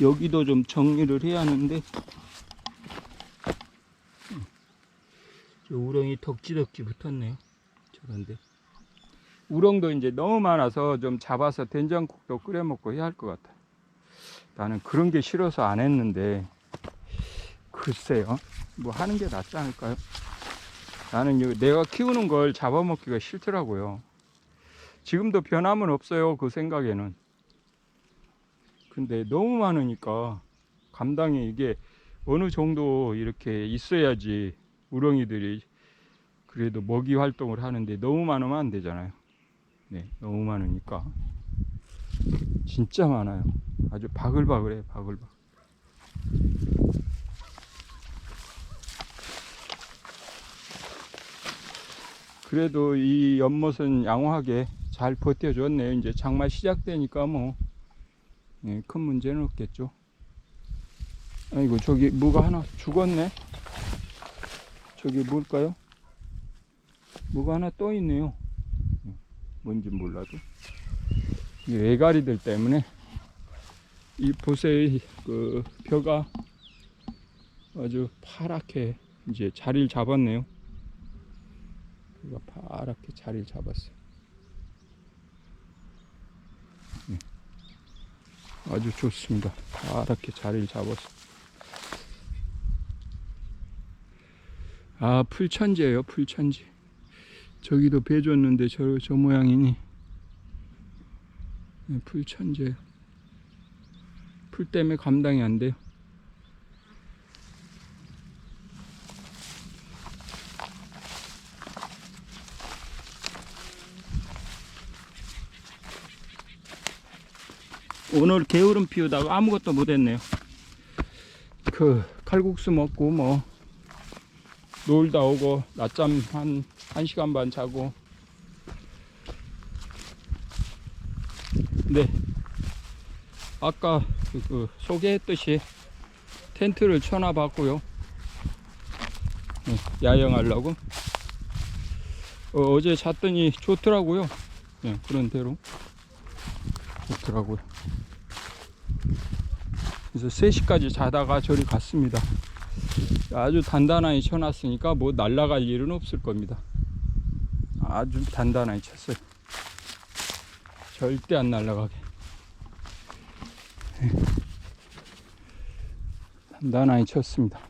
여기도 좀 정리를 해야 하는데 저 우렁이 덕지덕지 붙었네요. 저런데 우렁도 이제 너무 많아서 좀 잡아서 된장국도 끓여 먹고 해야 할 것 같아. 나는 그런 게 싫어서 안 했는데 글쎄요. 뭐 하는 게 낫지 않을까요? 나는 요- 내가 키우는 걸 잡아먹기가 싫더라고요. 지금도 변함은 없어요. 그 생각에는. 근데 너무 많으니까 감당이 이게 어느 정도 이렇게 있어야지 우렁이들이 그래도 먹이 활동을 하는데 너무 많으면 안 되잖아요. 네, 너무 많으니까 진짜 많아요. 아주 바글바글해, 바글바글. 그래도 이 연못은 양호하게 잘 버텨줬네요. 이제 장마 시작되니까 뭐, 예, 큰 문제는 없겠죠. 아이고, 저기 뭐가 하나 죽었네. 저기 뭘까요? 뭐가 하나 떠 있네요. 예, 뭔지 몰라도. 이 외가리들 때문에 이 보세요. 그 벼가 아주 파랗게 이제 자리를 잡았네요. 파랗게 자리를 잡았어요. 아주 좋습니다. 파랗게 자리를 잡았어. 아, 풀천지예요, 풀천지. 저기도 배 줬는데 저, 저 모양이니. 네, 풀천지예요. 풀 때문에 감당이 안 돼요. 오늘 게으름 피우다가 아무것도 못했네요. 그 칼국수 먹고 뭐 놀다 오고 낮잠 한 1시간 반 자고. 네. 아까 그, 그 소개했듯이 텐트를 쳐놔 봤고요. 네, 야영하려고. 어, 제 잤더니 좋더라고요. 네, 그런 대로. 좋더라고요 그래서 3시까지 자다가 저리 갔습니다 아주 단단하게 쳐놨으니까 뭐 날아갈 일은 없을 겁니다. 아주 단단하게 쳤어요. 절대 안 날아가게. 단단하게 쳤습니다.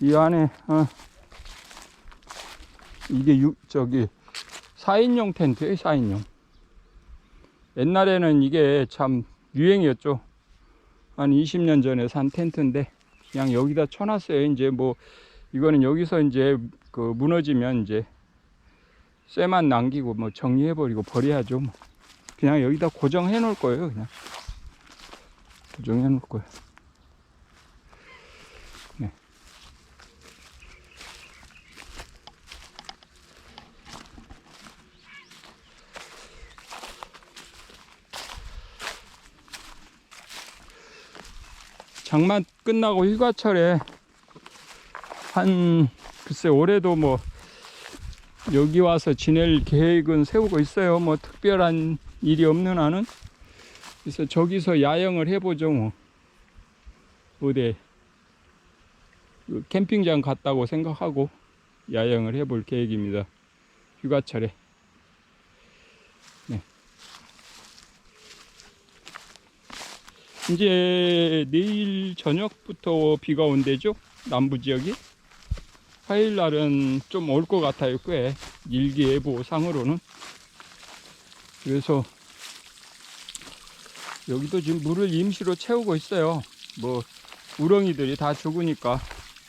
이 안에 어, 이게 유, 저기 4인용 텐트예요, 4인용. 옛날에는 이게 참 유행이었죠. 한 20년 전에 산 텐트인데 그냥 여기다 쳐놨어요. 이제 뭐 이거는 여기서 이제 그 무너지면 이제 쇠만 남기고 뭐 정리해버리고 버려야죠. 뭐. 그냥 여기다 고정해 놓을 거예요. 그냥 고정해 놓을 거예요. 장마 끝나고 휴가철에 한 글쎄 올해도 뭐 여기 와서 지낼 계획은 세우고 있어요. 뭐 특별한 일이 없는 한은 그래서 저기서 야영을 해보죠 뭐 어디 그 캠핑장 갔다고 생각하고 야영을 해볼 계획입니다. 휴가철에. 이제 내일 저녁부터 비가 온대죠? 남부 지역이? 화요일 날은 좀 올 것 같아요 꽤. 일기예보 상으로는. 그래서 여기도 지금 물을 임시로 채우고 있어요. 뭐 우렁이들이 다 죽으니까.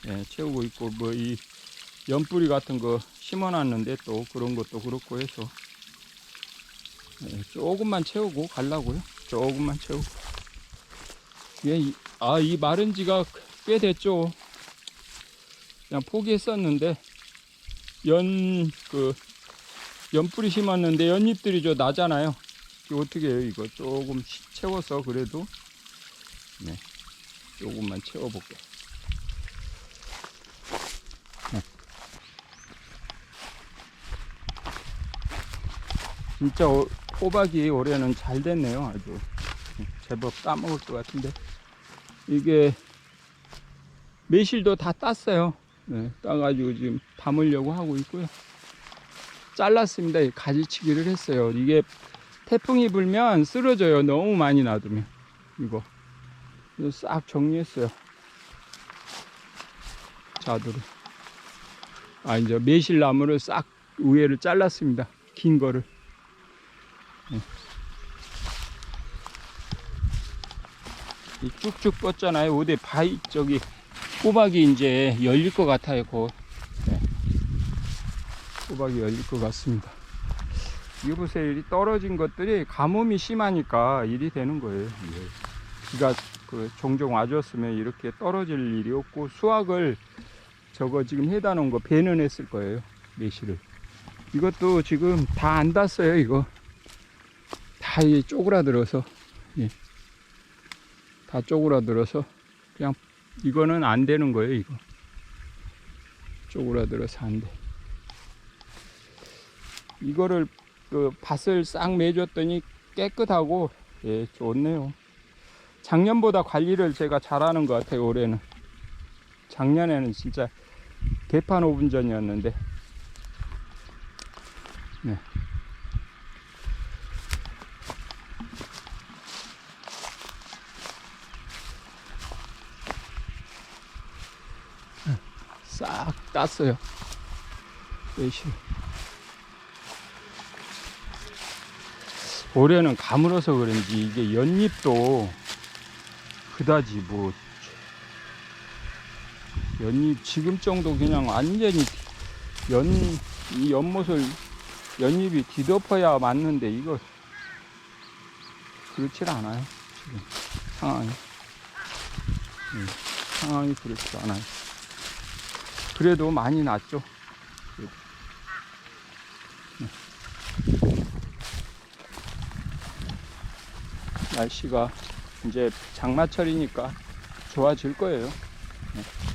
예, 채우고 있고 뭐 이 연뿌리 같은 거 심어놨는데 또 그런 것도 그렇고 해서. 예, 조금만 채우고 가려고요. 조금만 채우고 예, 이- 아, 이 마른 지가 꽤 됐죠. 그냥 포기했었는데, 연, 그, 연뿌리 심었는데 연잎들이 저 나잖아요. 어떻게 해요, 이거? 조금 치- 채워서 그래도, 네, 조금만 채워볼게요. 네. 진짜 어- 호박이 올해는 잘 됐네요, 아주. 제법 따먹을 것 같은데 이게 매실도 다 땄어요. 네, 따가지고 지금 담으려고 하고 있고요. 잘랐습니다. 이 가지치기를 했어요. 이게 태풍이 불면 쓰러져요. 너무 많이 놔두면 이거 싹 정리했어요. 자두를. 아 이제 매실나무를 싹 위에를 잘랐습니다. 긴 거를. 네. 쭉쭉 뻗잖아요. 어디 바위 저기 꼬박이 이제 열릴 것 같아요. 곧 네. 꼬박이 열릴 것 같습니다. 이거 보세요. 이 떨어진 것들이 가뭄이 심하니까 일이 되는 거예요. 이게. 비가 그 종종 와줬으면 이렇게 떨어질 일이 없고 수확을 저거 지금 해다 놓은 거 배는 했을 거예요. 매실을. 이것도 지금 다안 땄어요. 이거 다 쪼그라들어서 예. 다 쪼그라들어서 그냥 이거는 안 되는 거예요. 이거 쪼그라들어서 안 돼. 이거를 그 밭을 싹 매줬더니 깨끗하고 예 좋네요. 작년보다 관리를 제가 잘하는 것 같아요. 올해는 작년에는 진짜 개판 5분 전이었는데 네. 싹 땄어요. 매실. 올해는 가물어서 그런지 이게 연잎도 그다지 뭐 연잎 지금 정도 그냥 완전히 연, 이 연못을 연잎이 뒤덮어야 맞는데 이거 그렇질 않아요. 지금 상황이. 음, 상황이 그렇지 않아요. 그래도 많이 났죠. 날씨가 이제 장마철이니까 좋아질 거예요. 네.